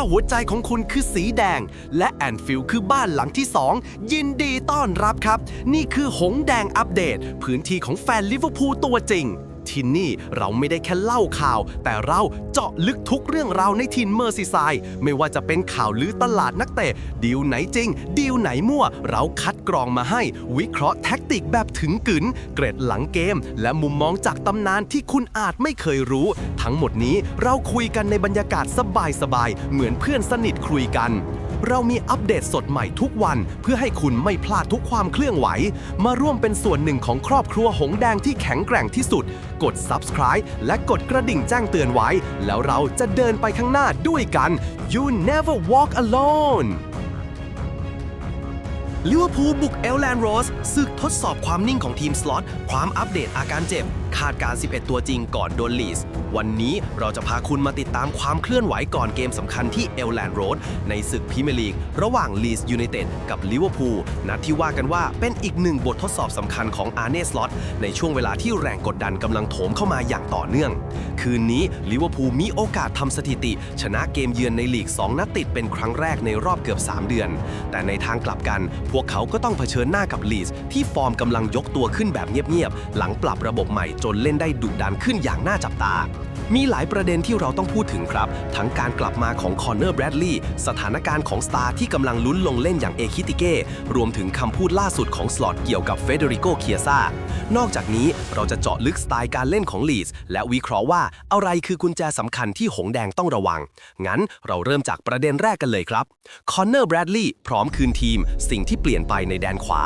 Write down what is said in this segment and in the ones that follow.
าหัวใจของคุณคือสีแดง และแอนฟิลคือบ้านหลังที่ 2 ยินดีต้อนรับครับ นี่คือหงแดงอัปเดต พื้นที่ของแฟนลิเวอร์พูลตัวจริง ที่นี่เราไม่ได้แค่เล่าข่าว แต่เราเจาะลึกทุกเรื่องราวในทีมเมอร์ซีไซด์ไม่ว่าจะเป็นข่าวลือตลาดนักเตะดีลไหนจริง ดีลไหนมั่ว เราคัดกรองมาให้ วิเคราะห์แท็กติกแบบถึงกึนเกร็ดหลังเกม และมุมมองจากตำนานที่คุณอาจไม่เคยรู้ ทั้งหมดนี้เราคุยกันในบรรยากาศสบายๆเหมือนเพื่อนสนิทคุยกัน เรามีอัปเดตสดใหม่ทุกวัน เพื่อให้คุณไม่พลาดทุกความเคลื่อนไหว มาร่วมเป็นส่วนหนึ่งของครอบครัวหงแดงที่แข็งแกร่งที่สุด กด subscribe และกดกระดิ่งแจ้งเตือนไว้ แล้วเราจะเดินไปข้างหน้าด้วยกัน you never walk alone ลิเวอร์พูลบุกเอลแลนด์โรสศึกทดสอบความนิ่งของทีมสล็อตความอัปเดตอาการเจ็บ คาดการ 11 ตัวจริงก่อนโดนลีส วันนี้เราจะพาคุณมาติดตามความเคลื่อนไหวก่อนเกมสำคัญที่เอลแลนด์โรสในศึกพรีเมียร์ลีก ระหว่างลีสยูไนเต็ดกับลิเวอร์พูลนัดที่ว่ากันว่าเป็นอีกหนึ่งบททดสอบสำคัญของอาร์เน่สล็อตในช่วงเวลาที่แรงกดดันกำลังโถมเข้ามาอย่างต่อเนื่อง คืนนี้ลิเวอร์พูลมีโอกาสทำสถิติ ชนะเกมเยือนในลีก 2 นัดติดเป็นครั้งแรกในรอบเกือบ 3 เดือน แต่ในทางกลับกันพวกเขาก็ต้องเผชิญหน้ากับลีสที่ฟอร์มกำลังยกตัวขึ้นแบบเงียบๆ หลังปรับระบบใหม่จนเล่นได้ดุดันขึ้นอย่างน่าจับตา มีหลายประเด็นที่เราต้องพูดถึงครับ ทั้งการกลับมาของคอนเนอร์แบรดลีย์สถานการณ์ของสตาร์ที่กำลังลุ้นลงเล่นอย่างเอคิติเก้ รวมถึงคำพูดล่าสุดของสลอตเกี่ยวกับเฟเดริโกเคียซานอกจากนี้เราจะเจาะลึกสไตล์การเล่นของลีสและวิเคราะห์ว่าอะไรคือกุญแจสำคัญที่หงแดงต้องระวัง งั้นเราเริ่มจากประเด็นแรกกันเลยครับคอนเนอร์แบรดลีย์พร้อมคืนทีม สิ่งที่เปลี่ยนไปในแดนขวา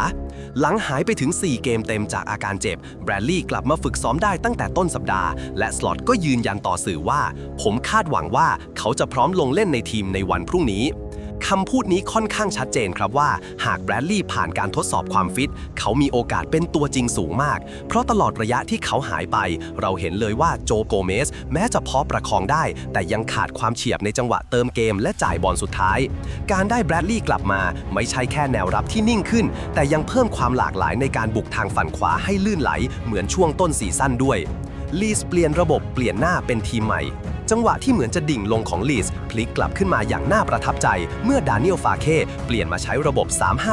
หลังหายไปถึง 4 เกมเต็มจากอาการเจ็บแบรดลีย์กลับมาฝึกซ้อมได้ตั้งแต่ต้นสัปดาห์และสลอตก็ยืนยันต่อสื่อว่า ผมคาดหวังว่าเขาจะพร้อมลงเล่นในทีมในวันพรุ่งนี้คำพูดนี้ค่อนข้างชัดเจนครับว่า หากแบรดลีย์ผ่านการทดสอบความฟิต เขามีโอกาสเป็นตัวจริงสูงมาก เพราะตลอดระยะที่เขาหายไป เราเห็นเลยว่าโจโกเมส แม้จะพอประคองได้ แต่ยังขาดความเฉียบในจังหวะเติมเกมและจ่ายบอลสุดท้าย การได้แบรดลีย์กลับมา ไม่ใช่แค่แนวรับที่นิ่งขึ้น แต่ยังเพิ่มความหลากหลายในการบุกทางฝั่งขวาให้ลื่นไหล เหมือนช่วงต้นซีซั่นด้วย ลีสเปลี่ยนระบบเปลี่ยนหน้าเป็นทีมใหม่ จังหวะที่เหมือนจะดิ่งลงของลีสพลิกกลับขึ้นมาอย่างน่าประทับใจ เมื่อดานิเอลฟาเคเปลี่ยนมาใช้ระบบ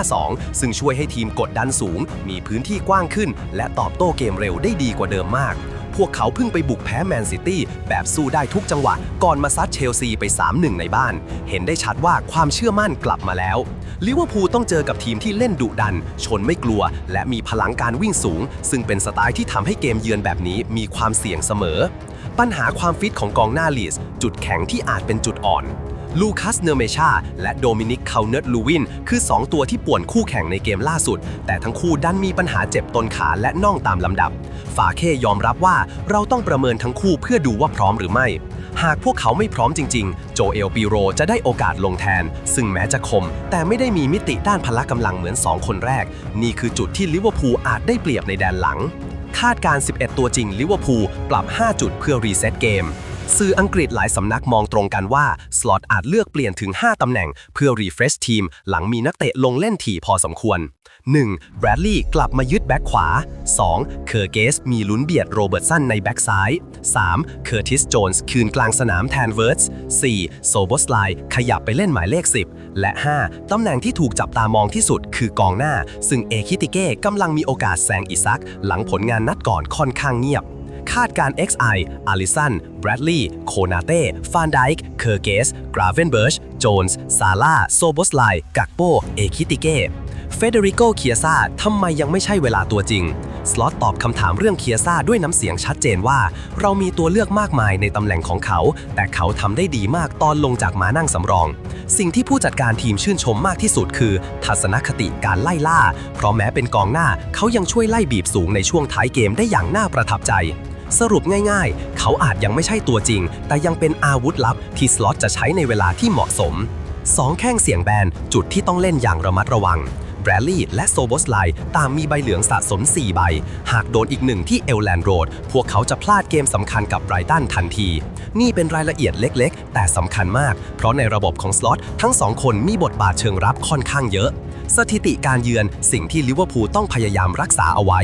3-5-2 ซึ่งช่วยให้ทีมกดดันสูง มีพื้นที่กว้างขึ้น และตอบโต้เกมเร็วได้ดีกว่าเดิมมาก พวกเขาเพิ่งไปบุกแพ้แมนซิตี้แบบสู้ได้ทุกจังหวะ ก่อนมาซัดเชลซีไป 3-1 ในบ้าน เห็นได้ชัดว่าความเชื่อมั่นกลับมาแล้วลิเวอร์พูลต้องเจอกับทีมที่เล่นดุดัน ชนไม่กลัว และมีพลังการวิ่งสูง ซึ่งเป็นสไตล์ที่ทำให้เกมเยือนแบบนี้มีความเสี่ยงเสมอ ปัญหาความฟิตของกองหน้าลีสจุดแข็งที่อาจเป็นจุดอ่อน ลูคัสเนอร์เมชาและโดมินิกคาเนตลูวินคือ 2 ตัวที่ป่วนคู่แข่งในเกมล่าสุด แต่ทั้งคู่ดันมีปัญหาเจ็บต้นขาและน่องตามลำดับ ฟาเคยอมรับว่าเราต้องประเมินทั้งคู่เพื่อดูว่าพร้อมหรือไม่ หากพวกเขาไม่พร้อมจริง ๆ โจเอลปีโรจะได้โอกาสลงแทน ซึ่งแม้จะคม แต่ไม่ได้มีมิติด้านพละกำลังเหมือน 2 คนแรก นี่คือจุดที่ลิเวอร์พูลอาจได้เปรียบในแดนหลัง คาดการ 11 ตัวจริงลิเวอร์พูลปรับ 5 จุดเพื่อรีเซ็ตเกม สื่ออังกฤษหลายสำนักมองตรงกันว่า สล็อตอาจเลือกเปลี่ยนถึง 5 ตำแหน่ง เพื่อรีเฟรชทีม หลังมีนักเตะลงเล่นถี่พอสมควร 1. แบรดลีย์กลับมายึดแบ็คขวา 2. เคอร์เกสมีลุ้นเบียดโรเบิร์ตสันในแบ็คซ้าย 3. เคอร์ติสโจนส์คืนกลางสนามแทนเวิร์ตส์ 4. โซโบสไลขยับไปเล่นหมายเลข 10 และ 5. ตำแหน่งที่ถูกจับตามองที่สุดคือกองหน้า ซึ่งเอคิติเก้กำลังมีโอกาสแซงอิซัก หลังผลงานนัดก่อนค่อนข้างเงียบคาดการ XI อาริสัน บรดลีย์โคนาเต้ฟานไดค์เคอร์เกสกราเวนเบิร์ชโจนส์ซาร่าโซโบสไลกักโปเอคิติเก้เฟเดริโกเคียซาทำไมยังไม่ใช่เวลาตัวจริง สล็อตตอบคำถามเรื่องเคียซาด้วยน้ำเสียงชัดเจนว่า เรามีตัวเลือกมากมายในตำแหน่งของเขา แต่เขาทำได้ดีมากตอนลงจากม้านั่งสำรอง สิ่งที่ผู้จัดการทีมชื่นชมมากที่สุดคือ ทัศนคติการไล่ล่า เพราะแม้เป็นกองหน้าเขายังช่วยไล่บีบสูงในช่วงท้ายเกมได้อย่างน่าประทับใจ สรุปง่ายๆ เขาอาจยังไม่ใช่ตัวจริง แต่ยังเป็นอาวุธลับที่สล็อตจะใช้ในเวลาที่เหมาะสม 2 แข้งเสียงแบน จุดที่ต้องเล่นอย่างระมัดระวังแบรลี่และโซโบสไลต่างมีใบเหลืองสะสม 4 ใบ หากโดนอีกหนึ่งที่เอลแลนด์โรด พวกเขาจะพลาดเกมสำคัญกับไบรตันทันที นี่เป็นรายละเอียดเล็กๆ แต่สำคัญมาก เพราะในระบบของสล็อตทั้งสองคนมีบทบาทเชิงรับค่อนข้างเยอะ สถิติการเยือนสิ่งที่ลิเวอร์พูลต้องพยายามรักษาเอาไว้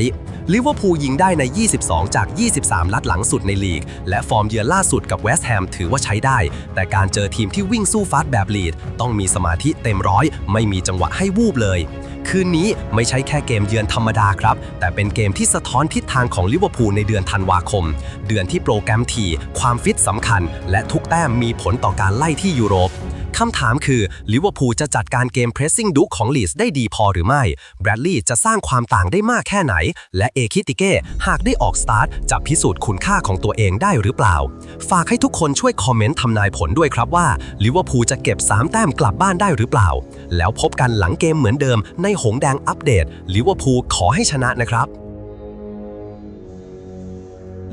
ลิเวอร์พูลยิงได้ใน 22 จาก 23นัดหลังสุดในลีก และฟอร์มเยือนล่าสุดกับเวสต์แฮมถือว่าใช้ได้ แต่การเจอทีมที่วิ่งสู้ฟัดแบบลีด ต้องมีสมาธิเต็มร้อย ไม่มีจังหวะให้วูบเลย คืนนี้ไม่ใช่แค่เกมเยือนธรรมดาครับ แต่เป็นเกมที่สะท้อนทิศทางของลิเวอร์พูลในเดือนธันวาคม เดือนที่โปรแกรมถี่ ความฟิตสำคัญ และทุกแต้มมีผลต่อการไล่ที่ยุโรป คำถามคือลิเวอร์พูลจะจัดการเกมเพรสซิ่งดุของลีสได้ดีพอหรือไม่ แบรดลีย์จะสร้างความต่างได้มากแค่ไหน และเอคิติเก้หากได้ออกสตาร์ทจะพิสูจน์คุณค่าของตัวเองได้หรือเปล่า ฝากให้ทุกคนช่วยคอมเมนต์ทำนายผลด้วยครับว่าลิเวอร์พูลจะเก็บ 3 แต้มกลับบ้านได้หรือเปล่า แล้วพบกันหลังเกมเหมือนเดิมในหงแดงอัปเดตลิเวอร์พูลขอให้ชนะนะครับ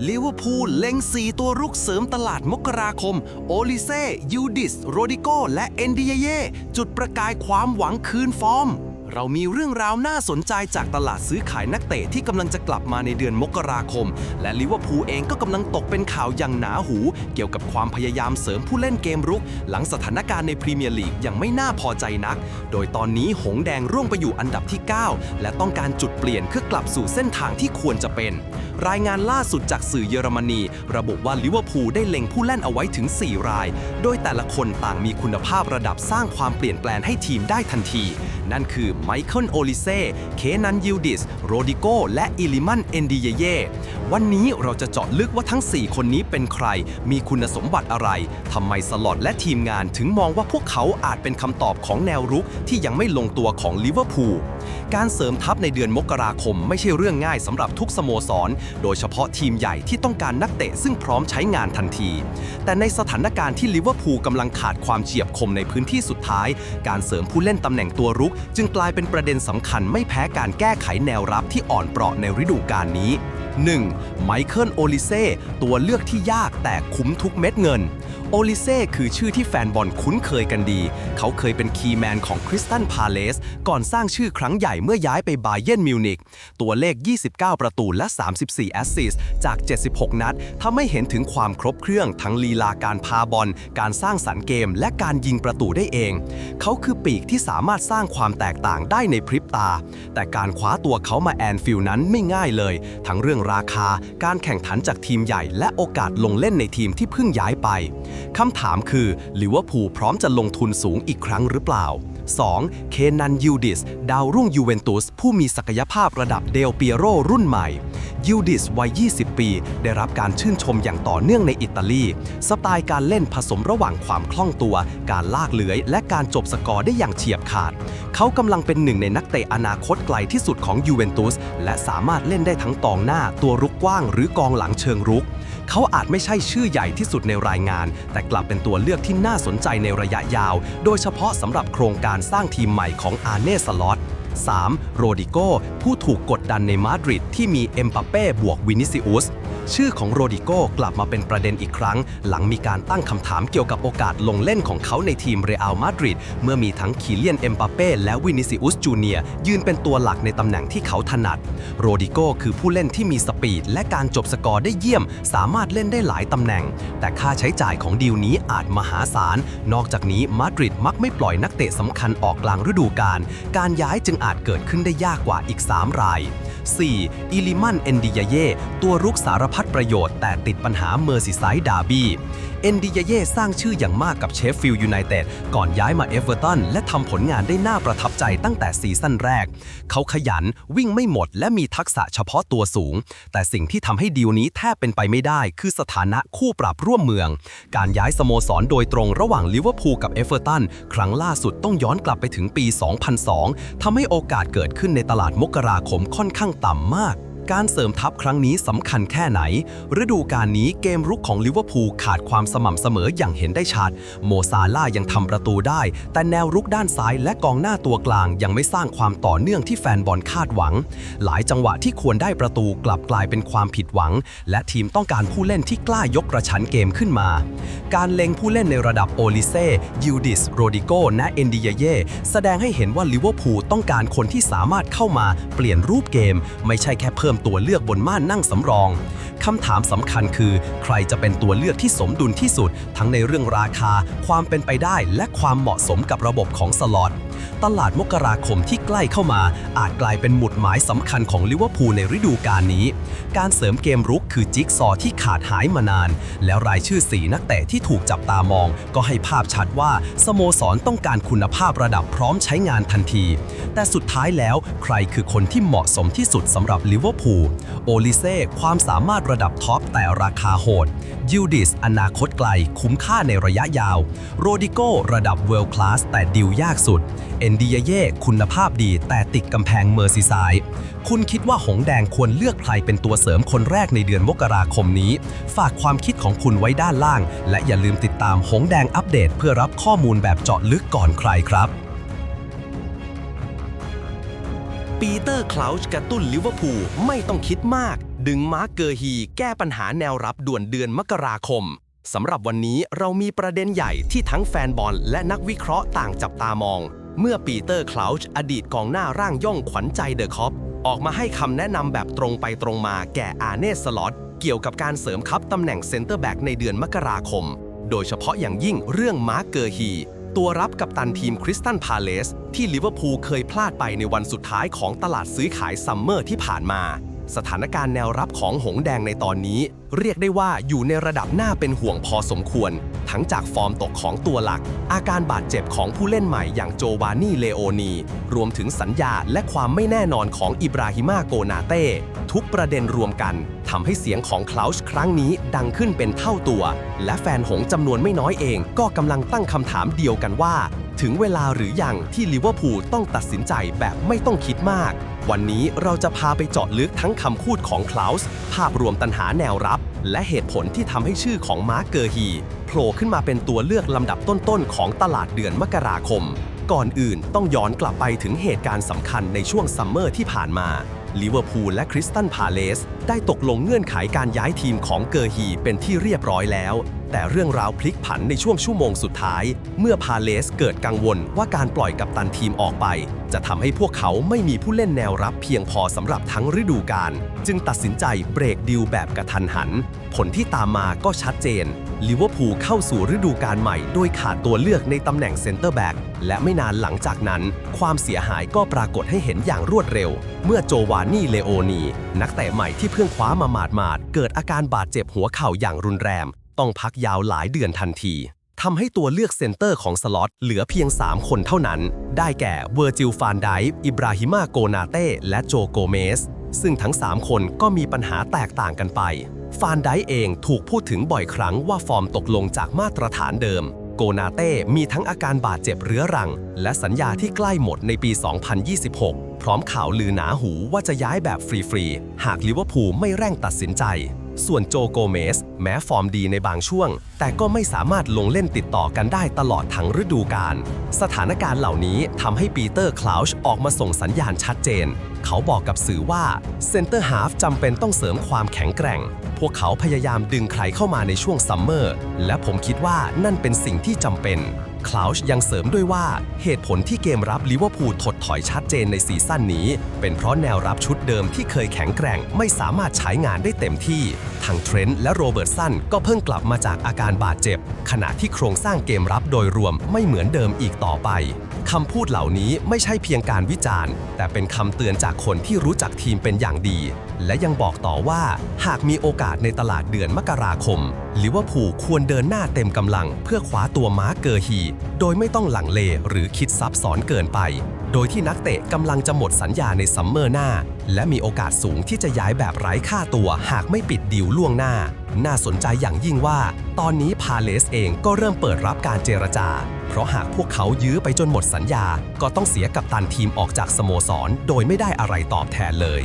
ลิเวอร์พูลเล็งสีตัวรุกเสริมตลาดมกราคม โอลิเซ่ ยูดิส โรดิโก และเอนดิเยเย่จุดประกายความหวังคืนฟอร์ม เรามีเรื่องราวน่าสนใจจากตลาดซื้อขายนักเตะที่กำลังจะกลับมาในเดือนมกราคม และลิเวอร์พูลเองก็กำลังตกเป็นข่าวอย่างหนาหู เกี่ยวกับความพยายามเสริมผู้เล่นเกมรุก หลังสถานการณ์ในพรีเมียร์ลีกยังไม่น่าพอใจนัก โดยตอนนี้หงแดงร่วงไปอยู่อันดับที่ 9 และต้องการจุดเปลี่ยนเพื่อกลับสู่เส้นทางที่ควรจะเป็น รายงานล่าสุดจากสื่อเยอรมนี ระบุว่าลิเวอร์พูลได้เล็งผู้เล่นเอาไว้ถึง 4 ราย โดยแต่ละคนต่างมีคุณภาพระดับสร้างความเปลี่ยนแปลงให้ทีมได้ทันที นั่นคือไมเคิลโอลิเซ่ เคนันยิวดิส โรดิโก และอิลิมันเอนดิเยเย่วันนี้เราจะเจาะลึกว่าทั้ง 4 คนนี้เป็นใคร มีคุณสมบัติอะไร ทำไมสลอตและทีมงานถึงมองว่าพวกเขาอาจเป็นคำตอบของแนวรุกที่ยังไม่ลงตัวของลิเวอร์พูล การเสริมทัพในเดือนมกราคมไม่ใช่เรื่องง่ายสำหรับทุกสโมสร โดยเฉพาะทีมใหญ่ที่ต้องการนักเตะซึ่งพร้อมใช้งานทันที แต่ในสถานการณ์ที่ลิเวอร์พูลกำลังขาดความเฉียบคมในพื้นที่สุดท้าย การเสริมผู้เล่นตำแหน่งตัวรุก จึงกลายเป็นประเด็นสำคัญไม่แพ้การแก้ไขแนวรับที่อ่อนเปราะในฤดูกาลนี้ 1. ไมเคิลโอลิเซ่ตัวเลือกที่ยากแต่คุ้มทุกเม็ดเงิน โอลิเซ่คือชื่อที่แฟนบอลคุ้นเคยกันดี เขาเคยเป็นคีย์แมนของคริสตันพาเลส ก่อนสร้างชื่อครั้งใหญ่เมื่อย้ายไปบาเยนมิวนิกตัวเลข 29 ประตูและ 34 แอสซิสจาก 76 นัดทำให้เห็นถึงความครบเครื่องทั้งลีลาการพาบอล การสร้างสรรค์เกม และการยิงประตูได้เอง เขาคือปีกที่สามารถสร้างความแตกต่างได้ในพริบตา แต่การคว้าตัวเขามาแอนฟิลนั้นไม่ง่ายเลย ทั้งเรื่องราคา การแข่งขันจากทีมใหญ่ และโอกาสลงเล่นในทีมที่เพิ่งย้ายไปคำถามคือลิเวอร์พูลพร้อมจะลงทุนสูงอีกครั้งหรือเปล่า 2. เคนันยูดิส ดาวรุ่งยูเวนตุส ผู้มีศักยภาพระดับเดลเปียโรรุ่นใหม่ยูดิสวัย 20 ปี ได้รับการชื่นชมอย่างต่อเนื่องในอิตาลี สไตล์การเล่นผสมระหว่างความคล่องตัว การลากเลื้อย และการจบสกอร์ได้อย่างเฉียบขาด เขากำลังเป็นหนึ่งในนักเตะอนาคตไกลที่สุดของยูเวนตุสและสามารถเล่นได้ทั้งกองหน้า ตัวรุกกว้าง หรือกองหลังเชิงรุก เขาอาจไม่ใช่ชื่อใหญ่ที่สุดในรายงาน แต่กลับเป็นตัวเลือกที่น่าสนใจในระยะยาว โดยเฉพาะสำหรับโครงการสร้างทีมใหม่ของอาเน่สล็อต 3. โรดิโกผู้ถูกกดดันในมาดริดที่มีเอ็มปาเป้บวกวินิซิอุสชื่อของโรดิโกกลับมาเป็นประเด็นอีกครั้ง หลังมีการตั้งคำถามเกี่ยวกับโอกาสลงเล่นของเขาในทีมเรอัลมาดริดเมื่อมีทั้งคีเลียนเอ็มปาเป้และวินิซิอุสจูเนียยืนเป็นตัวหลักในตำแหน่งที่เขาถนัด โรดิโกคือผู้เล่นที่มีสปีด และการจบสกอร์ได้เยี่ยม สามารถเล่นได้หลายตำแหน่ง แต่ค่าใช้จ่ายของดีลนี้อาจมหาศาล นอกจากนี้มาดริดมักไม่ปล่อยนักเตะสำคัญออกกลางฤดูกาลการย้ายจึงอาจเกิดขึ้นได้ยากกว่าอีก 3 ราย 4. อิลิมันเอนดิยาเย่ตัวรุกสารพัดประโยชน์แต่ติดปัญหาเมอร์ซิไซด์ดาบี้ เอนดิยาเย่สร้างชื่ออย่างมากกับเชฟฟิลด์ยูไนเต็ดก่อนย้ายมาเอเวอร์ตันและทำผลงานได้น่าประทับใจตั้งแต่ซีซั่นแรก เขาขยันวิ่งไม่หมดและมีทักษะเฉพาะตัวสูง แต่สิ่งที่ทำให้ดีลนี้แทบเป็นไปไม่ได้ คือสถานะคู่ปรับร่วมเมือง การย้ายสโมสรโดยตรงระหว่างลิเวอร์พูลกับเอเวอร์ตันครั้งล่าสุดต้องย้อนกลับไปถึงปี 2002ทำให้โอกาสเกิดขึ้นในตลาดมกราคมค่อนข้างต่ำมาก การเสริมทัพครั้งนี้สำคัญแค่ไหน ฤดูกาลนี้เกมรุกของลิเวอร์พูลขาดความสม่ำเสมออย่างเห็นได้ชัด โมซาล่ายังทำประตูได้ แต่แนวรุกด้านซ้ายและกองหน้าตัวกลางยังไม่สร้างความต่อเนื่องที่แฟนบอลคาดหวัง หลายจังหวะที่ควรได้ประตูกลับกลายเป็นความผิดหวัง และทีมต้องการผู้เล่นที่กล้ายกกระชันเกมขึ้นมา การเล็งผู้เล่นในระดับโอลิเซ่ยูดิสโรดิโกและเอนดิยเย่แสดงให้เห็นว่าลิเวอร์พูลต้องการคนที่สามารถเข้ามาเปลี่ยนรูปเกม ไม่ใช่แค่เพิ่มตัวเลือกบนม่านนั่งสำรองคำถามสำคัญคือ ใครจะเป็นตัวเลือกที่สมดุลที่สุด ทั้งในเรื่องราคา ความเป็นไปได้ และความเหมาะสมกับระบบของสล็อต ตลาดมกราคมที่ใกล้เข้ามา อาจกลายเป็นหมุดหมายสำคัญของลิเวอร์พูลในฤดูกาลนี้ การเสริมเกมรุกคือจิ๊กซอว์ที่ขาดหายมานาน แล้วรายชื่อสีนักเตะที่ถูกจับตามอง ก็ให้ภาพชัดว่าสโมสรต้องการคุณภาพระดับพร้อมใช้งานทันที แต่สุดท้ายแล้วใครคือคนที่เหมาะสมที่สุดสำหรับลิเวอร์พูลโอลิเซ่ความสามารถระดับท็อปแต่ราคาโหดยูดิสอนาคตไกล คุ้มค่าในระยะยาว โรดิโกระดับเวิลด์คลาสแต่ดิวยากสุดเอนดิยเย่คุณภาพดีแต่ติดกำแพงเมอร์ซีไซด์คุณคิดว่าหงแดงควรเลือกใครเป็นตัวเสริมคนแรกในเดือนมกราคมนี้ ฝากความคิดของคุณไว้ด้านล่าง และอย่าลืมติดตามหงแดงอัปเดต เพื่อรับข้อมูลแบบเจาะลึกก่อนใครครับปีเตอร์คลาวช์กระตุ้นลิเวอร์พูลไม่ต้องคิดมาก ดึงมาร์กเกอร์ฮี แก้ปัญหาแนวรับด่วนเดือนมกราคม สำหรับวันนี้เรามีประเด็นใหญ่ที่ทั้งแฟนบอลและนักวิเคราะห์ต่างจับตามอง เมื่อปีเตอร์คลาวช์อดีตกองหน้าร่างย่องขวัญใจเดอะคอปออกมาให้คำแนะนำแบบตรงไปตรงมาแก่อาเนสสล็อตเกี่ยวกับการเสริมคัพตำแหน่งเซนเตอร์แบ็กในเดือนมกราคม โดยเฉพาะอย่างยิ่งเรื่องมาร์กเกอร์ฮีตัวรับกับตันทีมคริสตันพาเลสที่ลิเวอร์พูลเคยพลาดไปในวันสุดท้ายของตลาดซื้อขายซัมเมอร์ที่ผ่านมา สถานการณ์แนวรับของหงแดงในตอนนี้ เรียกได้ว่าอยู่ในระดับหน่าเป็นห่วงพอสมควร ทั้งจากฟอร์มตกของตัวหลัก อาการบาดเจ็บของผู้เล่นใหม่อย่างโจวานี่เลโอนี รวมถึงสัญญาและความไม่แน่นอนของอิบราฮิมาโกนาเต้ ทุกประเด็นรวมกันทำให้เสียงของคลาวช์ครั้งนี้ดังขึ้นเป็นเท่าตัว และแฟนหงจำนวนไม่น้อยเอง ก็กำลังตั้งคำถามเดียวกันว่า ถึงเวลาหรือยังที่ลิเวอร์พูลต้องตัดสินใจแบบไม่ต้องคิดมากวันนี้เราจะพาไปเจาะลึกทั้งคำพูดของคลาวส์ภาพรวมตัญหาแนวรับ และเหตุผลที่ทำให้ชื่อของมาร์กเกอร์ฮีโผล่ขึ้นมาเป็นตัวเลือกลำดับต้นๆ ของตลาดเดือนมกราคม ก่อนอื่นต้องย้อนกลับไปถึงเหตุการณ์สำคัญในช่วงซัมเมอร์ที่ผ่านมาลิเวอร์พูลและคริสตันพาเลสได้ตกลงเงื่อนไขการย้ายทีมของเกอร์ฮีเป็นที่เรียบร้อยแล้ว แต่เรื่องราวพลิกผันในช่วงชั่วโมงสุดท้าย เมื่อพาเลสเกิดกังวลว่าการปล่อยกัปตันทีมออกไป จะทำให้พวกเขาไม่มีผู้เล่นแนวรับเพียงพอสำหรับทั้งฤดูกาลจึงตัดสินใจเบรกดิวแบบกระทันหัน ผลที่ตามมาก็ชัดเจนลิเวอร์พูลเข้าสู่ฤดูกาลใหม่โดยขาดตัวเลือกในตำแหน่งเซนเตอร์แบ็กและไม่นานหลังจากนั้น ความเสียหายก็ปรากฏให้เห็นอย่างรวดเร็ว เมื่อโจวานนี่เลโอนี นักเตะใหม่ที่เพิ่งคว้ามาหมาดๆเกิดอาการบาดเจ็บหัวเข่าอย่างรุนแรง ต้องพักยาวหลายเดือนทันทีทำให้ตัวเลือกเซนเตอร์ของสล็อตเหลือเพียง 3 คนเท่านั้น ได้แก่เวอร์จิลฟานไดฟ์อิบราฮิมาโกนาเต้และโจโกเมส ซึ่งทั้ง 3 คนก็มีปัญหาแตกต่างกันไป ฟานไดเองถูกพูดถึงบ่อยครั้งว่าฟอร์มตกลงจากมาตรฐานเดิม โกนาเต้มีทั้งอาการบาดเจ็บเรื้อรัง และสัญญาที่ใกล้หมดในปี 2026 พร้อมข่าวลือหนาหูว่าจะย้ายแบบฟรีๆ หากลิเวอร์พูลไม่เร่งตัดสินใจ ส่วนโจโกเมส แม้ฟอร์มดีในบางช่วง แต่ก็ไม่สามารถลงเล่นติดต่อกันได้ตลอดทั้งฤดูกาลสถานการณ์เหล่านี้ทำให้ปีเตอร์คลาวช์ออกมาส่งสัญญาณชัดเจน เขาบอกกับสื่อว่าเซนเตอร์ฮาฟจำเป็นต้องเสริมความแข็งแกร่ง พวกเขาพยายามดึงใครเข้ามาในช่วงซัมเมอร์และผมคิดว่านั่นเป็นสิ่งที่จำเป็น คลาวช์ยังเสริมด้วยว่า เหตุผลที่เกมรับลิเวอร์พูลถดถอยชัดเจนในซีซั่นนี้ เป็นเพราะแนวรับชุดเดิมที่เคยแข็งแกร่ง ไม่สามารถใช้งานได้เต็มที่ทั้งเทรนต์และโรเบิร์ตสันก็เพิ่งกลับมาจากอาการบาดเจ็บ ขณะที่โครงสร้างเกมรับโดยรวมไม่เหมือนเดิมอีกต่อไปคำพูดเหล่านี้ไม่ใช่เพียงการวิจารณ์ แต่เป็นคำเตือนจากคนที่รู้จักทีมเป็นอย่างดี และยังบอกต่อว่าหากมีโอกาสในตลาดเดือนมกราคมลิเวอร์พูลควรเดินหน้าเต็มกำลัง เพื่อคว้าตัวม้าเกอร์ฮี โดยไม่ต้องหลังเลหรือคิดซับซ้อนเกินไป โดยที่นักเตะกำลังจะหมดสัญญาในซัมเมอร์หน้า และมีโอกาสสูงที่จะย้ายแบบไร้ค่าตัวหากไม่ปิดดีลล่วงหน้า น่าสนใจอย่างยิ่งว่า ตอนนี้พาเลสเองก็เริ่มเปิดรับการเจรจา เพราะหากพวกเขายื้อไปจนหมดสัญญา ก็ต้องเสียกับตันทีมออกจากสโมสร โดยไม่ได้อะไรตอบแทนเลย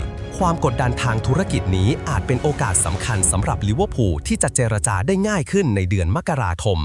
ความกดดันทางธุรกิจนี้อาจเป็นโอกาสสำคัญสำหรับลิเวอร์พูลที่จะเจรจาได้ง่ายขึ้นในเดือนมกราคม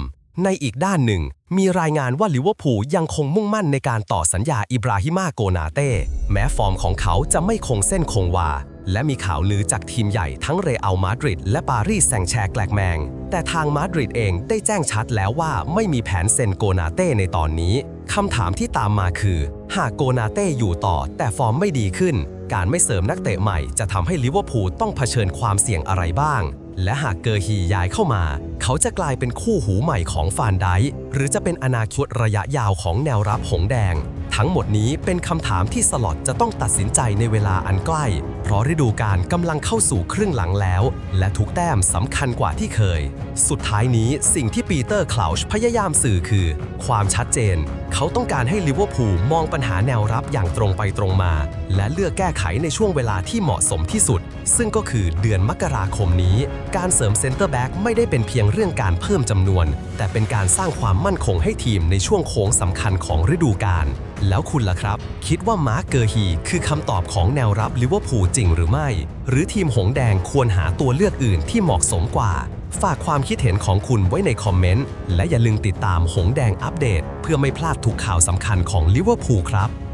ในอีกด้านหนึ่ง มีรายงานว่าลิเวอร์พูลยังคงมุ่งมั่นในการต่อสัญญาอิบราฮิมาโกนาเต้แม้ฟอร์มของเขาจะไม่คงเส้นคงวา และมีข่าวลือจากทีมใหญ่ทั้งเรอัลมาดริดและปารีสแซงแชร์แกลกแมง แต่ทางมาดริดเองได้แจ้งชัดแล้วว่าไม่มีแผนเซ็นโกนาเต้ในตอนนี้คำถามที่ตามมาคือ หากโกนาเต้อยู่ต่อแต่ฟอร์มไม่ดีขึ้น การไม่เสริมนักเตะใหม่จะทำให้ลิเวอร์พูลต้องเผชิญความเสี่ยงอะไรบ้าง และหากเกอร์ฮีย้ายเข้ามา เขาจะกลายเป็นคู่หูใหม่ของฟานไดหรือจะเป็นอนาคตระยะยาวของแนวรับหงแดง ทั้งหมดนี้เป็นคำถามที่สลอตจะต้องตัดสินใจในเวลาอันใกล้ เพราะฤดูกาลกำลังเข้าสู่ครึ่งหลังแล้ว และทุกแต้มสำคัญกว่าที่เคย สุดท้ายนี้สิ่งที่ปีเตอร์คลาวช์พยายามสื่อคือ ความชัดเจน เขาต้องการให้ลิเวอร์พูลมองปัญหาแนวรับอย่างตรงไปตรงมา และเลือกแก้ไขในช่วงเวลาที่เหมาะสมที่สุด ซึ่งก็คือเดือนมกราคมนี้ การเสริมเซนเตอร์แบ็กไม่ได้เป็นเพียงเรื่องการเพิ่มจำนวน แต่เป็นการสร้างความมั่นคงให้ทีมในช่วงโค้งสำคัญของฤดูกาลแล้วคุณล่ะครับ คิดว่ามาร์กเกอร์ฮีคือคำตอบของแนวรับลิเวอร์พูลจริงหรือไม่ หรือทีมหงแดงควรหาตัวเลือกอื่นที่เหมาะสมกว่าฝากความคิดเห็นของคุณไว้ในคอมเมนต์ และอย่าลืมติดตามหงแดงอัปเดต เพื่อไม่พลาดทุกข่าวสำคัญของลิเวอร์พูลครับ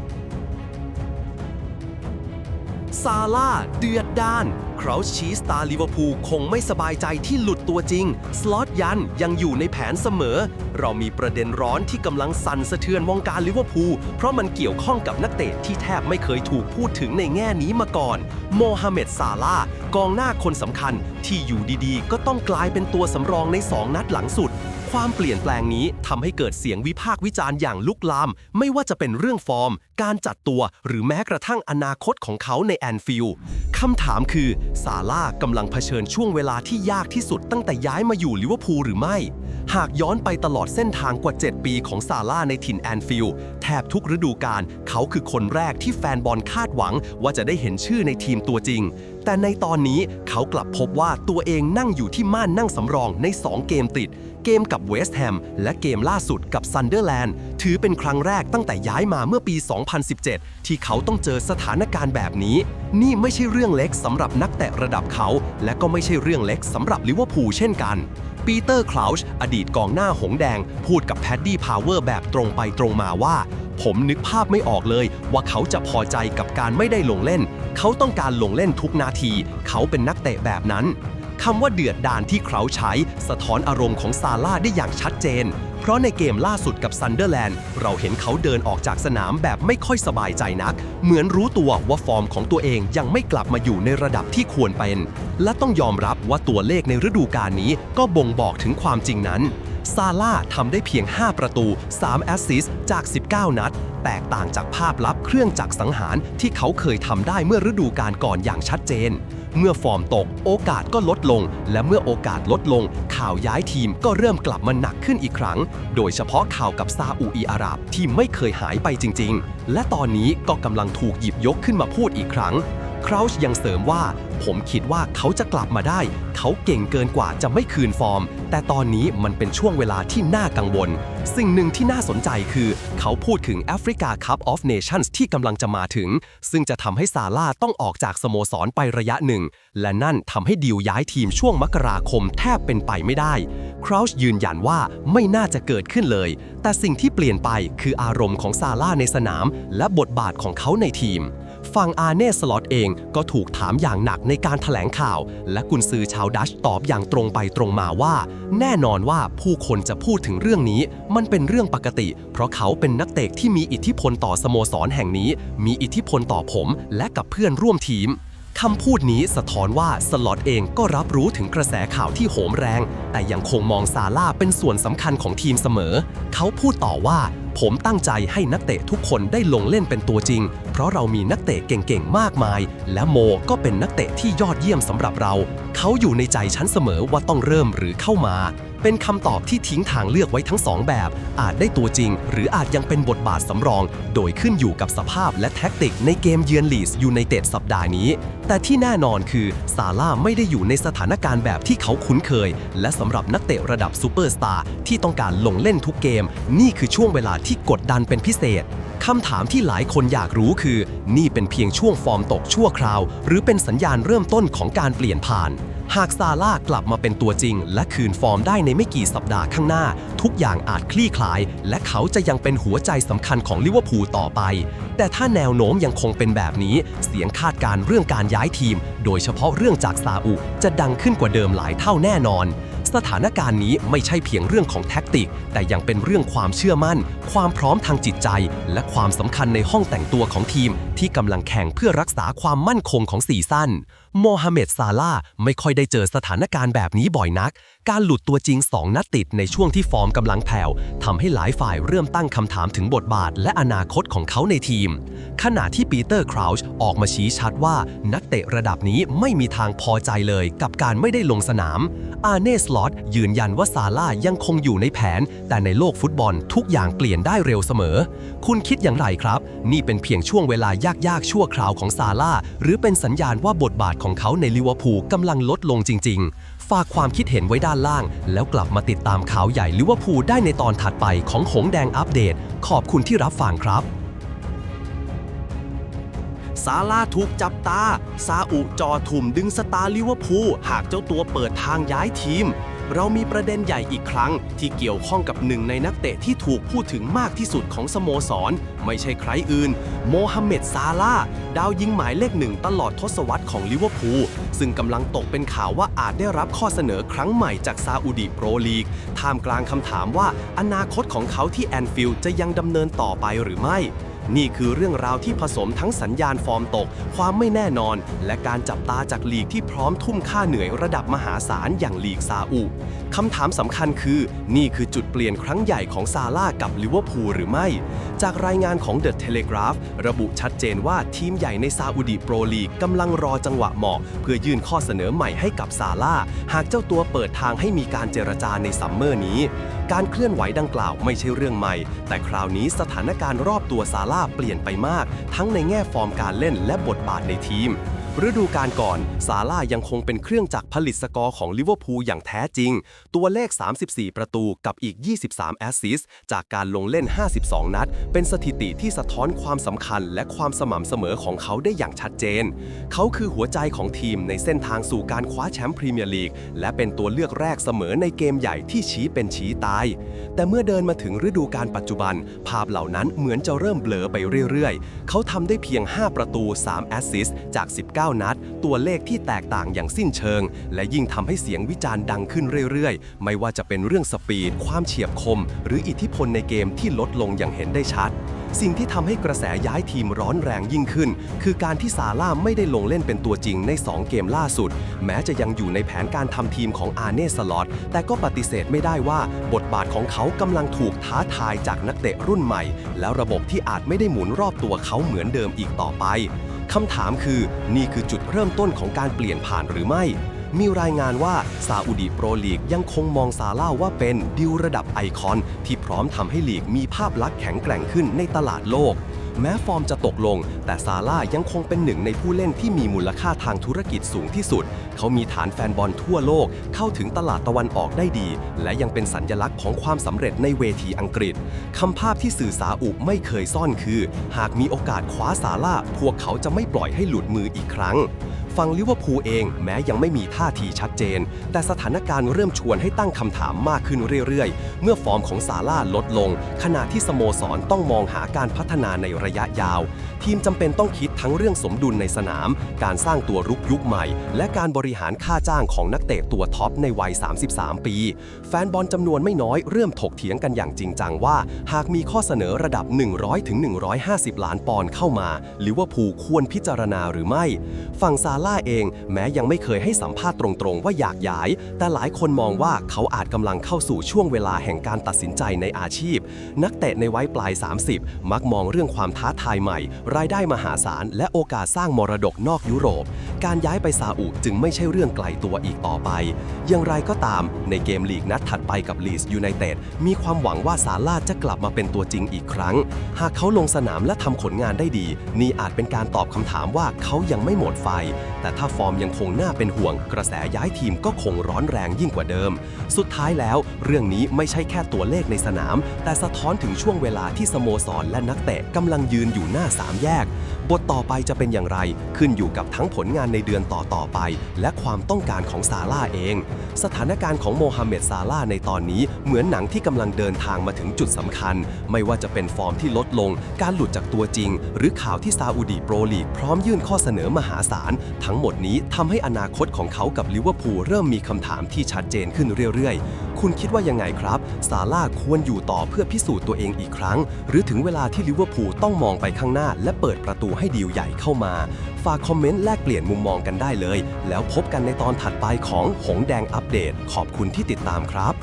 ซาร่าเดือดด้านคราวชีสตาลิเวอร์พูลคงไม่สบายใจที่หลุดตัวจริง สล็อตยันยังอยู่ในแผนเสมอ เรามีประเด็นร้อนที่กำลังสั่นสะเทือนวงการลิเวอร์พูลเพราะมันเกี่ยวข้องกับนักเตะที่แทบไม่เคยถูกพูดถึงในแง่นี้มาก่อน โมฮัมเหม็ดซาร่ากองหน้าคนสำคัญที่อยู่ดีๆ ก็ต้องกลายเป็นตัวสำรองใน 2 นัดหลังสุด ความเปลี่ยนแปลงนี้ทำให้เกิดเสียงวิพากษ์วิจารณ์อย่างลุกลาม ไม่ว่าจะเป็นเรื่องฟอร์ม การจัดตัวหรือแม้กระทั่งอนาคตของเขาในแอนฟิลด์คำถามคือ ซาร่ากำลังเผชิญช่วงเวลาที่ยากที่สุดตั้งแต่ย้ายมาอยู่ลิเวอร์พูลหรือไม่ หากย้อนไปตลอดเส้นทางกว่า 7 ปีของซาร่าในถิ่นแอนฟิลด์แทบทุกฤดูกาลเขาคือคนแรกที่แฟนบอลคาดหวังว่าจะได้เห็นชื่อในทีมตัวจริงแต่ในตอนนี้เขากลับพบว่าตัวเองนั่งอยู่ที่ม่านนั่งสำรองใน 2 เกมติด เกมกับเวสต์แฮมและเกมล่าสุดกับซันเดอร์แลนด์ถือเป็นครั้งแรกตั้งแต่ย้ายมาเมื่อปี 2017 ที่เขาต้องเจอสถานการณ์แบบนี้ นี่ไม่ใช่เรื่องเล็กสำหรับนักเตะระดับเขา และก็ไม่ใช่เรื่องเล็กสำหรับลิเวอร์พูลเช่นกัน ปีเตอร์คลาวช์อดีตกองหน้าหงแดง พูดกับแพดดี้พาวเวอร์แบบตรงไปตรงมาว่า ผมนึกภาพไม่ออกเลยว่าเขาจะพอใจกับการไม่ได้ลงเล่น เขาต้องการลงเล่นทุกนาที เขาเป็นนักเตะแบบนั้นคำว่าเดือดดานที่เขาใช้ สะท้อนอารมณ์ของซาร่าได้อย่างชัดเจน เพราะในเกมล่าสุดกับซันเดอร์แลนด์เราเห็นเขาเดินออกจากสนามแบบไม่ค่อยสบายใจนัก เหมือนรู้ตัวว่าฟอร์มของตัวเองยังไม่กลับมาอยู่ในระดับที่ควรเป็น และต้องยอมรับว่าตัวเลขในฤดูกาลนี้ก็บ่งบอกถึงความจริงนั้นซาร่าทำได้เพียง 5 ประตู 3 แอสซิสจาก 19 นัด แตกต่างจากภาพลับเครื่องจักรสังหารที่เขาเคยทำได้เมื่อฤดูกาลก่อนอย่างชัดเจน เมื่อฟอร์มตก โอกาสก็ลดลง และเมื่อโอกาสลดลง ข่าวย้ายทีมก็เริ่มกลับมาหนักขึ้นอีกครั้ง โดยเฉพาะข่าวกับซาอุอีอาระที่ไม่เคยหายไปจริง ๆ และตอนนี้ก็กำลังถูกหยิบยกขึ้นมาพูดอีกครั้ง คราวช์ยังเสริมว่า ผมคิดว่าเขาจะกลับมาได้ เขาเก่งเกินกว่าจะไม่คืนฟอร์ม แต่ตอนนี้มันเป็นช่วงเวลาที่น่ากังวล สิ่งหนึ่งที่น่าสนใจคือ เขาพูดถึงแอฟริกาคัพออฟเนชั่นส์ที่กำลังจะมาถึง ซึ่งจะทำให้ซาร่าต้องออกจากสโมสรไประยะหนึ่ง และนั่นทำให้ดีลย้ายทีมช่วงมกราคมแทบเป็นไปไม่ได้คราวช์ยืนยันว่าไม่น่าจะเกิดขึ้นเลย แต่สิ่งที่เปลี่ยนไปคืออารมณ์ของซาร่าในสนาม และบทบาทของเขาในทีม ฝั่งอาเน่สล็อตเองก็ถูกถามอย่างหนักในการถแถลงข่าว และกุนซือชาวดัชตอบอย่างตรงไปตรงมาว่า แน่นอนว่าผู้คนจะพูดถึงเรื่องนี้ มันเป็นเรื่องปกติ เพราะเขาเป็นนักเตะที่มีอิทธิพลต่อสโมสรแห่งนี้ มีอิทธิพลต่อผม และกับเพื่อนร่วมทีม คำพูดนี้สะท้อนว่าสล็อตเองก็รับรู้ถึงกระแสข่าวที่โหมแรง แต่ยังคงมองซาร่าเป็นส่วนสำคัญของทีมเสมอ เขาพูดต่อว่า ผมตั้งใจให้นักเตะทุกคนได้ลงเล่นเป็นตัวจริง เพราะเรามีนักเตะเก่งๆ มากมาย และโมก็เป็นนักเตะที่ยอดเยี่ยมสำหรับเรา เขาอยู่ในใจฉันเสมอว่าต้องเริ่มหรือเข้ามา เป็นคำตอบที่ทิ้งทางเลือกไว้ทั้งสองแบบ อาจได้ตัวจริง หรืออาจยังเป็นบทบาทสำรอง โดยขึ้นอยู่กับสภาพและแท็กติกในเกมเยือนลีสยูไนเต็ดสัปดาห์นี้ แต่ที่แน่นอนคือซาร่าไม่ได้อยู่ในสถานการณ์แบบที่เขาคุ้นเคย และสำหรับนักเตะระดับซูเปอร์สตาร์ที่ต้องการลงเล่นทุกเกม นี่คือช่วงเวลาที่กดดันเป็นพิเศษคำถามที่หลายคนอยากรู้คือ นี่เป็นเพียงช่วงฟอร์มตกชั่วคราว หรือเป็นสัญญาณเริ่มต้นของการเปลี่ยนผ่าน หากซาร่ากลับมาเป็นตัวจริง และคืนฟอร์มได้ในไม่กี่สัปดาห์ข้างหน้า ทุกอย่างอาจคลี่คลาย และเขาจะยังเป็นหัวใจสำคัญของลิเวอร์พูลต่อไป แต่ถ้าแนวโน้มยังคงเป็นแบบนี้ เสียงคาดการ์เรื่องการย้ายทีม โดยเฉพาะเรื่องจากซาอุจะดังขึ้นกว่าเดิมหลายเท่าแน่นอนสถานการณ์นี้ไม่ใช่เพียงเรื่องของแท็กติก แต่ยังเป็นเรื่องความเชื่อมั่น ความพร้อมทางจิตใจ และความสำคัญในห้องแต่งตัวของทีม ที่กำลังแข่งเพื่อรักษาความมั่นคงของซีซั่น โมฮัมเหม็ดซาลาไม่ค่อยได้เจอสถานการณ์แบบนี้บ่อยนัก การหลุดตัวจริง 2 นัดติดในช่วงที่ฟอร์มกำลังแผ่วทำให้หลายฝ่ายเริ่มตั้งคำถามถึงบทบาทและอนาคตของเขาในทีม ขณะที่ปีเตอร์คราวช์ออกมาชี้ชัดว่านักเตะระดับนี้ไม่มีทางพอใจเลยกับการไม่ได้ลงสนาม อาเน่สลอตยืนยันว่าซาลายังคงอยู่ในแผน แต่ในโลกฟุตบอลทุกอย่างเปลี่ยนได้เร็วเสมอ คุณคิดอย่างไรครับ นี่เป็นเพียงช่วงเวลายากๆชั่วคราวของซาลาหรือเป็นสัญญาณว่าบทบาทของเขาในลิเวอร์พูลกำลังลดลงจริง ๆ ฝากความคิดเห็นไว้ด้านล่าง แล้วกลับมาติดตามข่าวใหญ่ลิเวอร์พูลได้ในตอนถัดไปของหงแดงอัปเดต ขอบคุณที่รับฟังครับ ซาลาถูกจับตา ซาอุจอถุ่มดึงสตาร์ลิเวอร์พูลหากเจ้าตัวเปิดทางย้ายทีม เรามีประเด็นใหญ่อีกครั้ง ที่เกี่ยวข้องกับหนึ่งในนักเตะที่ถูกพูดถึงมากที่สุดของสโมสร ไม่ใช่ใครอื่น โมฮัมเหม็ดซาลาดาวยิงหมายเลขหนึ่งตลอดทศวรรษของลิเวอร์พูลซึ่งกำลังตกเป็นข่าวว่าอาจได้รับข้อเสนอครั้งใหม่จากซาอุดีโปรลีกท่ามกลางคำถามว่าอนาคตของเขาที่แอนฟิลด์จะยังดำเนินต่อไปหรือไม่ นี่คือเรื่องราวที่ผสมทั้งสัญญาณฟอร์มตก ความไม่แน่นอน และการจับตาจากลีกที่พร้อมทุ่มค่าเหนื่อยระดับมหาศาลอย่างลีกซาอุคำถามสำคัญคือ นี่คือจุดเปลี่ยนครั้งใหญ่ของซาร่ากับลิเวอร์พูลหรือไม่ จากรายงานของเดอะเทเลกราฟระบุชัดเจนว่าทีมใหญ่ในซาอุดีโปรลีกกำลังรอจังหวะเหมาะ เพื่อยื่นข้อเสนอใหม่ให้กับซาร่าหากเจ้าตัวเปิดทางให้มีการเจรจาในซัมเมอร์นี้ การเคลื่อนไหวดังกล่าวไม่ใช่เรื่องใหม่ แต่คราวนี้สถานการณ์รอบตัวซาร่าเปลี่ยนไปมาก ทั้งในแง่ฟอร์มการเล่นและบทบาทในทีม ฤดูกาลก่อน ซาร่ายังคงเป็นเครื่องจักรผลิตสกอร์ของลิเวอร์พูลอย่างแท้จริง ตัวเลข 34 ประตูกับอีก 23 แอสซิสจากการลงเล่น 52 นัด เป็นสถิติที่สะท้อนความสำคัญและความสม่ำเสมอของเขาได้อย่างชัดเจน เขาคือหัวใจของทีมในเส้นทางสู่การคว้าแชมป์พรีเมียร์ลีก และเป็นตัวเลือกแรกเสมอในเกมใหญ่ที่ชี้เป็นชี้ตาย แต่เมื่อเดินมาถึงฤดูกาลปัจจุบัน ภาพเหล่านั้นเหมือนจะเริ่มเบลอไปเรื่อยๆ เขาทำได้เพียง 5 ประตู 3 แอสซิสจาก 19นัด ตัวเลขที่แตกต่างอย่างสิ้นเชิง และยิ่งทำให้เสียงวิจารณ์ดังขึ้นเรื่อยๆ ไม่ว่าจะเป็นเรื่องสปีด ความเฉียบคม หรืออิทธิพลในเกมที่ลดลงอย่างเห็นได้ชัด สิ่งที่ทำให้กระแสย้ายทีมร้อนแรงยิ่งขึ้น คือการที่ซาร่าไม่ได้ลงเล่นเป็นตัวจริงใน 2 เกมล่าสุด แม้จะยังอยู่ในแผนการทำทีมของอาเน่สลอตแต่ก็ปฏิเสธไม่ได้ว่า บทบาทของเขากำลังถูกท้าทายจากนักเตะรุ่นใหม่ แล้วระบบที่อาจไม่ได้หมุนรอบตัวเขาเหมือนเดิมอีกต่อไป คำถามคือนี่คือจุดเริ่มต้นของการเปลี่ยนผ่านหรือไม่ มีรายงานว่าซาอุดีโปรลีกยังคงมองซาล่าว่าเป็นดิวระดับไอคอน ที่พร้อมทำให้ลีกมีภาพลักษณ์แข็งแกร่งขึ้นในตลาดโลก แม้ฟอร์มจะตกลง แต่ซาร่ายังคงเป็นหนึ่งในผู้เล่นที่มีมูลค่าทางธุรกิจสูงที่สุด เขามีฐานแฟนบอลทั่วโลก เข้าถึงตลาดตะวันออกได้ดี และยังเป็นสัญญลักษณ์ของความสำเร็จในเวทีอังกฤษคำภาพที่สื่อสาอุไม่เคยซ่อนคือ หากมีโอกาสคว้าซาร่าพวกเขาจะไม่ปล่อยให้หลุดมืออีกครั้ง ฝั่งลิเวอร์พูลเองแม้ยังไม่มีท่าทีชัดเจน แต่สถานการณ์เริ่มชวนให้ตั้งคำถามมากขึ้นเรื่อยๆ เมื่อฟอร์มของซาร่าลดลง ขณะที่สโมสรต้องมองหาการพัฒนาในระยะยาว ทีมจำเป็นต้องคิดทั้งเรื่องสมดุลในสนาม การสร้างตัวรุกยุคใหม่ และการบริหารค่าจ้างของนักเตะตัวท็อปในวัย 33 ปี แฟนบอลจำนวนไม่น้อยเริ่มถกเถียงกันอย่างจริงจังว่า หากมีข้อเสนอระดับ 100ถึง150 ล้านปอนด์เข้ามาลิเวอร์พูลควรพิจารณาหรือไม่ ฝั่งซาร่าเองแม้ยังไม่เคยให้สัมภาษณ์ตรงๆ ว่าอยากย้าย แต่หลายคนมองว่าเขาอาจกำลังเข้าสู่ช่วงเวลาแห่งการตัดสินใจในอาชีพ นักเตะในวัยปลาย 30 มักมองเรื่องความท้าทายใหม่รายได้มหาศาล และโอกาสสร้างมรดกนอกยุโรป การย้ายไปซาอุจึงไม่ใช่เรื่องไกลตัวอีกต่อไป อย่างไรก็ตามในเกมลีกนัดถัดไปกับลีสยูไนเต็ดมีความหวังว่าซาร่าจะกลับมาเป็นตัวจริงอีกครั้ง หากเขาลงสนามและทำผลงานได้ดี นี่อาจเป็นการตอบคำถามว่าเขายังไม่หมดไฟ แต่ถ้าฟอร์มยังคงน่าเป็นห่วง กระแสย้ายทีมก็คงร้อนแรงยิ่งกว่าเดิม สุดท้ายแล้ว เรื่องนี้ไม่ใช่แค่ตัวเลขในสนาม แต่สะท้อนถึงช่วงเวลาที่สโมสรและนักเตะกำลังยืนอยู่หน้าสามแยก บทต่อไปจะเป็นอย่างไร ขึ้นอยู่กับทั้งผลงานในเดือนต่อๆไป และความต้องการของซาร่าเอง สถานการณ์ของโมฮัมเหม็ดซาร่าในตอนนี้เหมือนหนังที่กำลังเดินทางมาถึงจุดสำคัญ ไม่ว่าจะเป็นฟอร์มที่ลดลง การหลุดจากตัวจริง หรือข่าวที่ซาอุดีโปรลีกพร้อมยื่นข้อเสนอมหาศาลทั้งทั้งหมดนี้ทำให้อนาคตของเขากับลิเวอร์พูลเริ่มมีคำถามที่ชัดเจนขึ้นเรื่อยๆ คุณคิดว่ายังไงครับ ซาร่าควรอยู่ต่อเพื่อพิสูจน์ตัวเองอีกครั้ง หรือถึงเวลาที่ลิเวอร์พูลต้องมองไปข้างหน้าและเปิดประตูให้ดีลใหญ่เข้ามา ฝากคอมเมนต์แลกเปลี่ยนมุมมองกันได้เลย แล้วพบกันในตอนถัดไปของหงแดงอัปเดต ขอบคุณที่ติดตามครับ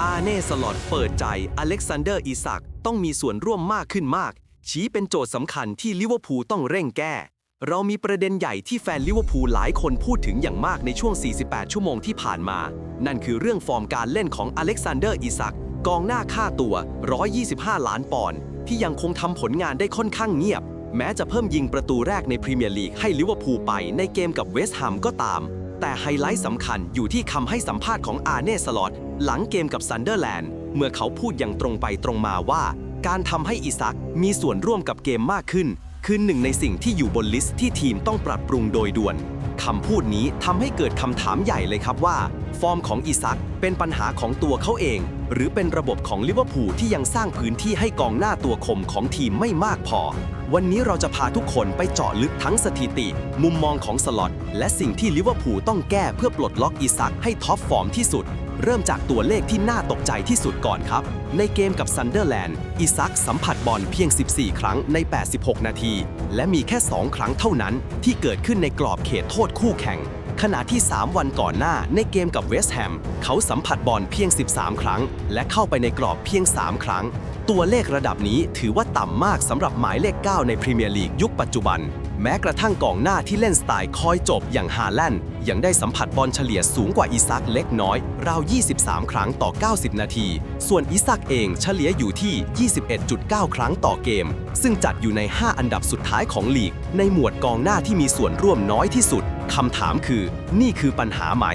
อาเน่สลอตเปิดใจ อเล็กซานเดอร์อิสักต้องมีส่วนร่วมมากขึ้นมาก ชี้เป็นโจทย์สำคัญที่ลิเวอร์พูลต้องเร่งแก้ เรามีประเด็นใหญ่ที่แฟนลิเวอร์พูลหลายคนพูดถึงอย่างมากในช่วง 48 ชั่วโมงที่ผ่านมา นั่นคือเรื่องฟอร์มการเล่นของอเล็กซานเดอร์อิสัก กองหน้าค่าตัว 125 ล้านปอนด์ที่ยังคงทำผลงานได้ค่อนข้างเงียบ แม้จะเพิ่มยิงประตูแรกในพรีเมียร์ลีกให้ลิเวอร์พูลไปในเกมกับเวสต์แฮมก็ตาม แต่ไฮไลท์สำคัญอยู่ที่คำให้สัมภาษณ์ของอาเน่สลอตหลังเกมกับซันเดอร์แลนด์เมื่อเขาพูดอย่างตรงไปตรงมาว่า การทำให้อิซักมีส่วนร่วมกับเกมมากขึ้น คือหนึ่งในสิ่งที่อยู่บนลิสต์ที่ทีมต้องปรับปรุงโดยด่วนคำพูดนี้ทำให้เกิดคำถามใหญ่เลยครับว่า ฟอร์มของอิซักเป็นปัญหาของตัวเขาเอง หรือเป็นระบบของลิเวอร์พูลที่ยังสร้างพื้นที่ให้กองหน้าตัวคมของทีมไม่มากพอ วันนี้เราจะพาทุกคนไปเจาะลึกทั้งสถิติ มุมมองของสล็อต และสิ่งที่ลิเวอร์พูลต้องแก้เพื่อปลดล็อกอิซักให้ท็อปฟอร์มที่สุด เริ่มจากตัวเลขที่น่าตกใจที่สุดก่อนครับ ในเกมกับซันเดอร์แลนด์อิซักสัมผัสบอลเพียง 14 ครั้งใน 86 นาที และมีแค่ 2 ครั้งเท่านั้นที่เกิดขึ้นในกรอบเขตโทษคู่แข่ง ขณะที่ 3 วันก่อนหน้าในเกมกับเวสต์แฮมเขาสัมผัสบอลเพียง 13 ครั้ง และเข้าไปในกรอบเพียง 3 ครั้ง ตัวเลขระดับนี้ถือว่าต่ำมากสำหรับหมายเลข 9 ในพรีเมียร์ลีกยุคปัจจุบัน แม้กระทั่งกองหน้าที่เล่นสไตล์คอยจบอย่างฮาแลนด์ยังได้สัมผัสบอลเฉลี่ยสูงกว่าอิซักเล็กน้อย ราว 23 ครั้งต่อ 90 นาที ส่วนอิซักเองเฉลี่ยอยู่ที่ 21.9 ครั้งต่อเกม ซึ่งจัดอยู่ใน 5 อันดับสุดท้ายของลีก ในหมวดกองหน้าที่มีส่วนร่วมน้อยที่สุดคำถามคือ นี่คือปัญหาไหม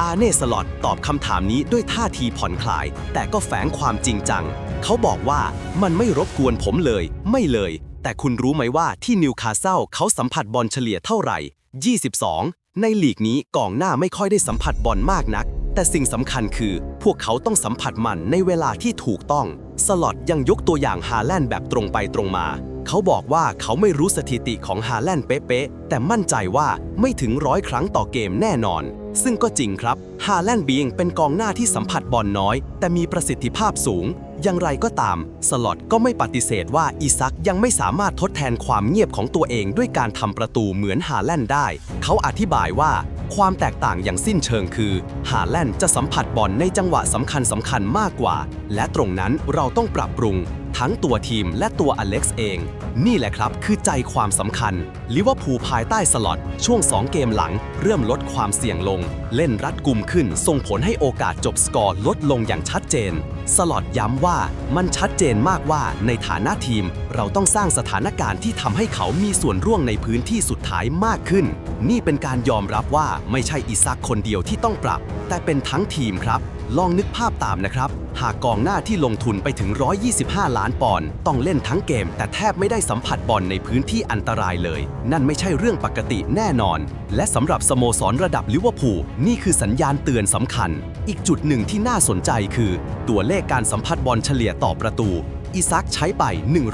อาเน่สลอตตอบคำถามนี้ด้วยท่าทีผ่อนคลาย แต่ก็แฝงความจริงจัง เขาบอกว่ามันไม่รบกวนผมเลย ไม่เลย แต่คุณรู้ไหมว่าที่นิวคาสเซิลเขาสัมผัสบอลเฉลี่ยเท่าไหร่ 22 ในลีกนี้กองหน้าไม่ค่อยได้สัมผัสบอลมากนัก แต่สิ่งสำคัญคือ พวกเขาต้องสัมผัสมันในเวลาที่ถูกต้อง สลอตยังยกตัวอย่างฮาแลนด์แบบตรงไปตรงมา เขาบอกว่าเขาไม่รู้สถิติของฮาแลนด์เป๊ะๆ แต่มั่นใจว่าไม่ถึงร้อยครั้งต่อเกมแน่นอน ซึ่งก็จริงครับ ฮาแลนด์บีงเป็นกองหน้าที่สัมผัสบอลน้อย แต่มีประสิทธิภาพสูง อย่างไรก็ตาม สลอตก็ไม่ปฏิเสธว่าอีซักยังไม่สามารถทดแทนความเงียบของตัวเองด้วยการทำประตูเหมือนฮาแลนด์ได้ เขาอธิบายว่าความแตกต่างอย่างสิ้นเชิงคือ ฮาแลนด์จะสัมผัสบอลในจังหวะสำคัญสำคัญมากกว่า และตรงนั้นเราต้องปรับปรุง ทั้งตัวทีมและตัวอเล็กซ์เอง นี่แหละครับคือใจความสำคัญลิเวอร์พูลภายใต้สล็อตช่วง 2 เกมหลัง เริ่มลดความเสี่ยงลง เล่นรัดกุมขึ้นส่งผลให้โอกาสจบสกอร์ลดลงอย่างชัดเจน สลอตย้ำว่ามันชัดเจนมากว่าในฐานะทีม เราต้องสร้างสถานการณ์ที่ทำให้เขามีส่วนร่วมในพื้นที่สุดท้ายมากขึ้น นี่เป็นการยอมรับว่าไม่ใช่อิซักคนเดียวที่ต้องปรับ แต่เป็นทั้งทีมครับ ลองนึกภาพตามนะครับ หากกองหน้าที่ลงทุนไปถึง 125 ล้านปอนด์ต้องเล่นทั้งเกม แต่แทบไม่ได้สัมผัสบอลในพื้นที่อันตรายเลย นั่นไม่ใช่เรื่องปกติแน่นอนและสำหรับสโมสรระดับลิเวอร์พูลนี่คือสัญญาณเตือนสำคัญ อีกจุดหนึ่งที่น่าสนใจคือ ตัวเลขการสัมผัสบอลเฉลี่ยต่อประตู อิซักใช้ไป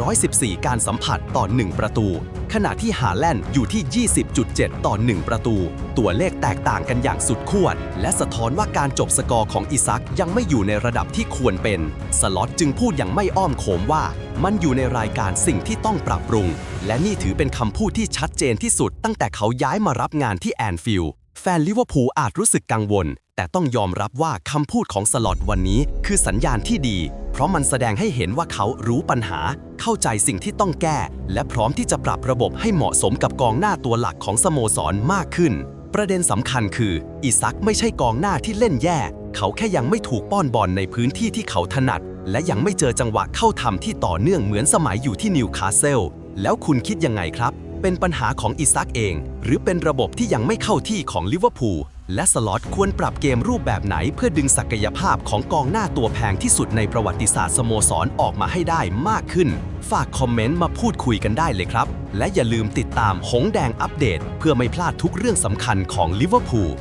114 การสัมผัสต่อ 1 ประตู ขณะที่ฮาแลนด์อยู่ที่ 20.7 ต่อ 1 ประตู ตัวเลขแตกต่างกันอย่างสุดขั้วและสะท้อนว่าการจบสกอร์ของอิซักยังไม่อยู่ในระดับที่ควรเป็น สล็อตจึงพูดอย่างไม่อ้อมโขมว่า มันอยู่ในรายการสิ่งที่ต้องปรับปรุง และนี่ถือเป็นคำพูดที่ชัดเจนที่สุดตั้งแต่เขาย้ายมารับงานที่แอนฟิลด์ แฟนลิเวอร์พูลอาจรู้สึกกังวล แต่ต้องยอมรับว่าคำพูดของสลอตวันนี้คือสัญญาณที่ดี เพราะมันแสดงให้เห็นว่าเขารู้ปัญหา เข้าใจสิ่งที่ต้องแก้ และพร้อมที่จะปรับระบบให้เหมาะสมกับกองหน้าตัวหลักของสโมสรมากขึ้น ประเด็นสำคัญคือ อิซักไม่ใช่กองหน้าที่เล่นแย่ เขาแค่ยังไม่ถูกป้อนบอลในพื้นที่ที่เขาถนัด และยังไม่เจอจังหวะเข้าทำที่ต่อเนื่องเหมือนสมัยอยู่ที่นิวคาสเซิลแล้วคุณคิดยังไงครับ เป็นปัญหาของอิซักเอง หรือเป็นระบบที่ยังไม่เข้าที่ของลิเวอร์พูลและสล็อตควรปรับเกมรูปแบบไหนเพื่อดึงศักยภาพของกองหน้าตัวแพงที่สุดในประวัติศาสตร์สโมสรออกมาให้ได้มากขึ้น ฝากคอมเมนต์มาพูดคุยกันได้เลยครับ และอย่าลืมติดตามหงแดงอัปเดต เพื่อไม่พลาดทุกเรื่องสำคัญของลิเวอร์พูล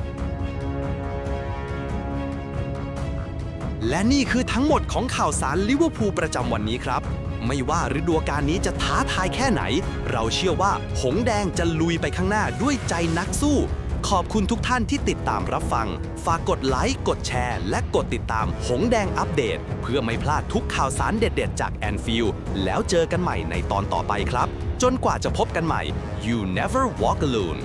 และนี่คือทั้งหมดของข่าวสารลิเวอร์พูลประจำวันนี้ครับ ไม่ว่าฤดูกาลนี้จะท้าทายแค่ไหน เราเชื่อว่าหงแดงจะลุยไปข้างหน้าด้วยใจนักสู้ ขอบคุณทุกท่านที่ติดตามรับฟัง ฝากกดไลค์ กดแชร์ และกดติดตามหงแดงอัปเดต เพื่อไม่พลาดทุกข่าวสารเด็ด ๆ จากแอนฟิลแล้วเจอกันใหม่ในตอนต่อไปครับ จนกว่าจะพบกันใหม่ you never walk alone